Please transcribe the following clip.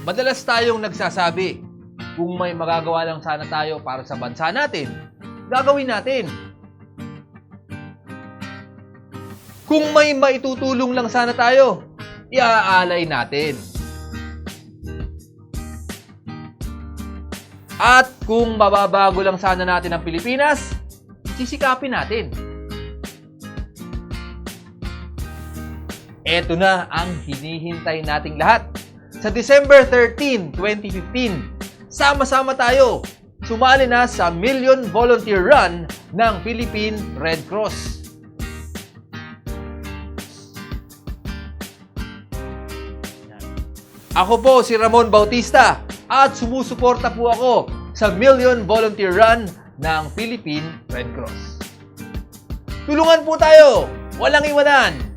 Madalas tayong nagsasabi, kung may magagawa lang sana tayo para sa bansa natin, gagawin natin. Kung may maitutulong lang sana tayo, iaalay natin. At kung mababago lang sana natin ang Pilipinas, sisikapin natin. Ito na ang hinihintay nating lahat. Sa December 13, 2015, sama-sama tayo. Sumali na sa Million Volunteer Run ng Philippine Red Cross. Ako po si Ramon Bautista at sumusuporta po ako sa Million Volunteer Run ng Philippine Red Cross. Tulungan po tayo! Walang iwanan!